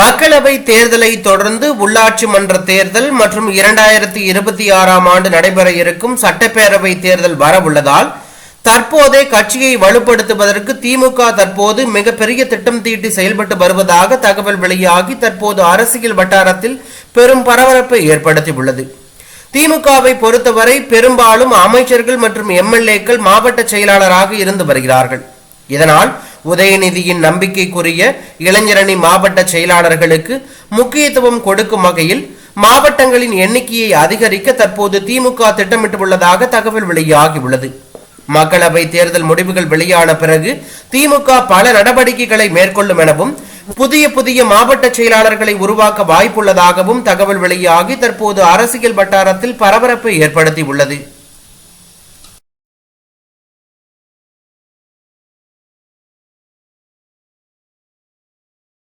மக்களவை தேர்தலை தொடர்ந்து உள்ளாட்சி மன்ற தேர்தல் மற்றும் இரண்டாயிரத்தி இருபத்தி ஆறாம் ஆண்டு நடைபெற இருக்கும் சட்டப்பேரவை தேர்தல் வரவுள்ளதால் தற்போதே கட்சியை வலுப்படுத்துவதற்கு திமுக தற்போது மிகப்பெரிய திட்டம் தீட்டி செயல்பட்டு வருவதாக தகவல் வெளியாகி தற்போது அரசியல் வட்டாரத்தில் பெரும் பரபரப்பை ஏற்படுத்தியுள்ளது. திமுகவை பொறுத்தவரை பெரும்பாலும் அமைச்சர்கள் மற்றும் எம்எல்ஏக்கள் மாவட்ட செயலாளராக இருந்து வருகிறார்கள். இதனால் உதயநிதியின் நம்பிக்கைக்குரிய இளைஞரணி மாவட்ட செயலாளர்களுக்கு முக்கியத்துவம் கொடுக்கும் வகையில் மாவட்டங்களின் எண்ணிக்கையை அதிகரிக்க தற்போது திமுக திட்டமிட்டுள்ளதாக தகவல் வெளியாகியுள்ளது. மக்களவை தேர்தல் முடிவுகள் வெளியான பிறகு திமுக பல நடவடிக்கைகளை மேற்கொள்ளும் எனவும் புதிய புதிய மாவட்ட செயலாளர்களை உருவாக்க வாய்ப்புள்ளதாகவும் தகவல் வெளியாகி தற்போது அரசியல் வட்டாரத்தில் பரபரப்பை ஏற்படுத்தியுள்ளது.